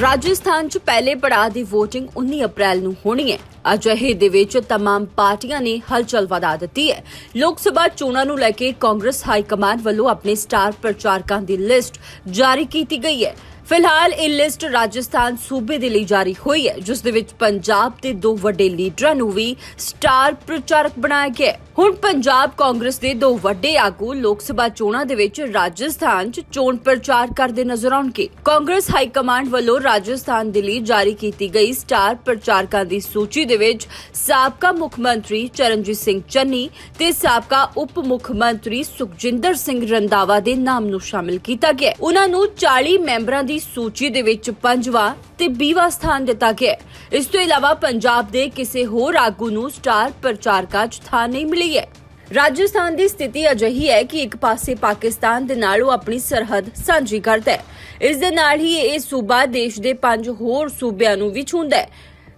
ਰਾਜਸਥਾਨ 'ਚ ਪਹਿਲੇ ਪੜਾਅ ਦੀ VOTING 19 ਅਪ੍ਰੈਲ ਨੂੰ ਹੋਣੀ ਹੈ ਅਜਿਹੇ ਦੇ ਵਿੱਚ तमाम ਪਾਰਟੀਆਂ ਨੇ ਹਲਚਲ ਵਧਾ ਦਿੱਤੀ ਹੈ ਲੋਕ ਸਭਾ ਚੋਣਾਂ ਨੂੰ ਲੈ ਕੇ ਕਾਂਗਰਸ ਹਾਈ ਕਮਾਂਡ ਵੱਲੋਂ ਆਪਣੇ ਸਟਾਰ ਪ੍ਰਚਾਰਕਾਂ ਦੀ ਲਿਸਟ ਜਾਰੀ ਕੀਤੀ ਗਈ ਹੈ ਫਿਲਹਾਲ ਇਹ ਲਿਸਟ ਰਾਜਸਥਾਨ ਸੂਬੇ ਦੇ ਲਈ ਜਾਰੀ ਹੋਈ ਹੈ, ਜਿਸ ਦੇ ਵਿੱਚ ਪੰਜਾਬ ਦੇ ਦੋ ਵੱਡੇ ਲੀਡਰਾਂ ਨੂੰ ਵੀ ਸਟਾਰ ਪ੍ਰਚਾਰਕ ਬਣਾਇਆ ਗਿਆ ਹੈ। ਹੁਣ ਪੰਜਾਬ ਕਾਂਗਰਸ ਦੇ ਦੋ ਵੱਡੇ ਆਗੂ ਲੋਕ ਸਭਾ ਚੋਣਾਂ ਦੇ ਵਿੱਚ ਰਾਜਸਥਾਨ 'ਚ ਚੋਣ ਪ੍ਰਚਾਰ ਕਰਦੇ ਨਜ਼ਰ ਆਉਣਗੇ ਕਾਂਗਰਸ ਹਾਈ ਕਮਾਂਡ ਵੱਲੋਂ ਰਾਜਸਥਾਨ ਦੇ ਲਈ ਜਾਰੀ ਕੀਤੀ ਗਈ ਸਟਾਰ ਪ੍ਰਚਾਰਕਾਂ ਦੀ ਸੂਚੀ ਦੇ ਵਿੱਚ ਸਾਬਕਾ ਮੁੱਖ ਮੰਤਰੀ ਚਰਨਜੀਤ ਸਿੰਘ ਚੰਨੀ ਤੇ ਸਾਬਕਾ ਉਪ ਮੁੱਖ ਮੰਤਰੀ ਸੁਖਜਿੰਦਰ ਸਿੰਘ ਰੰਦਾਵਾ ਦੇ ਨਾਮ ਨੂੰ ਸ਼ਾਮਿਲ ਕੀਤਾ ਗਿਆ ਹੈ। ਉਹਨਾਂ ਨੂੰ 40 ਮੈਂਬਰਾਂ ਦੀ ਸੂਚੀ ਦੇ ਵਿੱਚ ਪੰਜਵਾਂ ਤੇ 20ਵਾਂ ਸਥਾਨ ਦਿੱਤਾ ਗਿਆ ਇਸ ਤੋਂ ਇਲਾਵਾ ਪੰਜਾਬ ਦੇ ਕਿਸੇ ਹੋਰ ਆਗੂ ਨੂੰ ਸਟਾਰ ਪ੍ਰਚਾਰਕਾਂ 'ਚ ਥਾਂ ਨਹੀਂ ਮਿਲੀ ਹੈ। ਰਾਜਸਥਾਨ ਦੀ ਸਥਿਤੀ ਅਜਿਹੀ ਹੈ ਕਿ ਇੱਕ ਪਾਸੇ ਪਾਕਿਸਤਾਨ ਦੇ ਨਾਲ ਉਹ ਆਪਣੀ ਸਰਹੱਦ ਸਾਂਝੀ ਕਰਦਾ ਹੈ। ਇਸ ਦੇ ਨਾਲ ਹੀ ਇਹ ਸੂਬਾ ਦੇਸ਼ ਦੇ ਪੰਜ ਹੋਰ ਸੂਬਿਆਂ ਨੂੰ ਵੀ ਛੂੰਹਦਾ ਹੈ।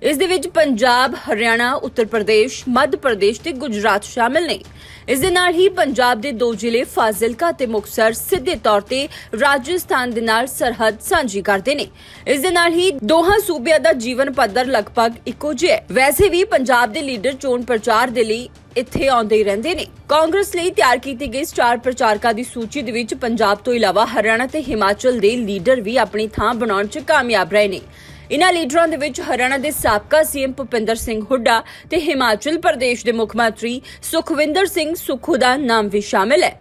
ਇਸ ਦੇ ਵਿੱਚ ਪੰਜਾਬ, ਹਰਿਆਣਾ, ਉੱਤਰ ਪ੍ਰਦੇਸ਼, ਮੱਧ ਪ੍ਰਦੇਸ਼ ਤੇ ਗੁਜਰਾਤ ਸ਼ਾਮਿਲ ਨੇ। ਇਸ ਦੇ ਨਾਲ ਹੀ ਪੰਜਾਬ ਦੇ ਦੋ ਜ਼ਿਲ੍ਹੇ ਫਾਜ਼ਿਲਕਾ ਤੇ ਮੁਕਤਸਰ ਸਿੱਧੇ ਤੌਰ ਤੇ ਰਾਜਸਥਾਨ ਦੇ ਨਾਲ ਸਰਹੱਦ ਸਾਂਝੀ ਕਰਦੇ ਨੇ। ਇਸ ਦੇ ਨਾਲ ਹੀ ਦੋਹਾਂ ਸੂਬਿਆਂ ਦਾ ਜੀਵਨ ਪੱਧਰ ਲਗਭਗ ਇੱਕੋ ਜਿਹਾ ਹੈ। ਵੈਸੇ ਵੀ ਪੰਜਾਬ ਦੇ ਲੀਡਰ ਚੋਣ ਪ੍ਰਚਾਰ ਦੇ ਲਈ ਇੱਥੇ ਆਉਂਦੇ ਹੀ ਰਹਿੰਦੇ ਨੇ। ਕਾਂਗਰਸ ਲਈ ਤਿਆਰ ਕੀਤੀ ਗਈ ਸਟਾਰ ਪ੍ਰਚਾਰਕਾਂ ਦੀ ਸੂਚੀ ਦੇ ਵਿੱਚ ਪੰਜਾਬ ਤੋਂ ਇਲਾਵਾ ਹਰਿਆਣਾ ਤੇ ਹਿਮਾਚਲ ਦੇ ਲੀਡਰ ਵੀ ਆਪਣੀ ਥਾਂ ਬਣਾਉਣ 'ਚ ਕਾਮਯਾਬ ਰਹੇ ਨੇ। ਇਨ੍ਹਾਂ ਲੀਡਰਾਂ ਦੇ ਵਿੱਚ ਹਰਿਆਣਾ ਦੇ ਸਾਬਕਾ ਸੀਐਮ ਭੁਪਿੰਦਰ ਸਿੰਘ ਹੁੱਡਾ ਤੇ ਹਿਮਾਚਲ ਪ੍ਰਦੇਸ਼ ਦੇ ਮੁੱਖ ਮੰਤਰੀ ਸੁਖਵਿੰਦਰ ਸਿੰਘ ਸੁੱਖੂ ਦਾ ਨਾਮ ਵੀ ਸ਼ਾਮਿਲ ਹੈ।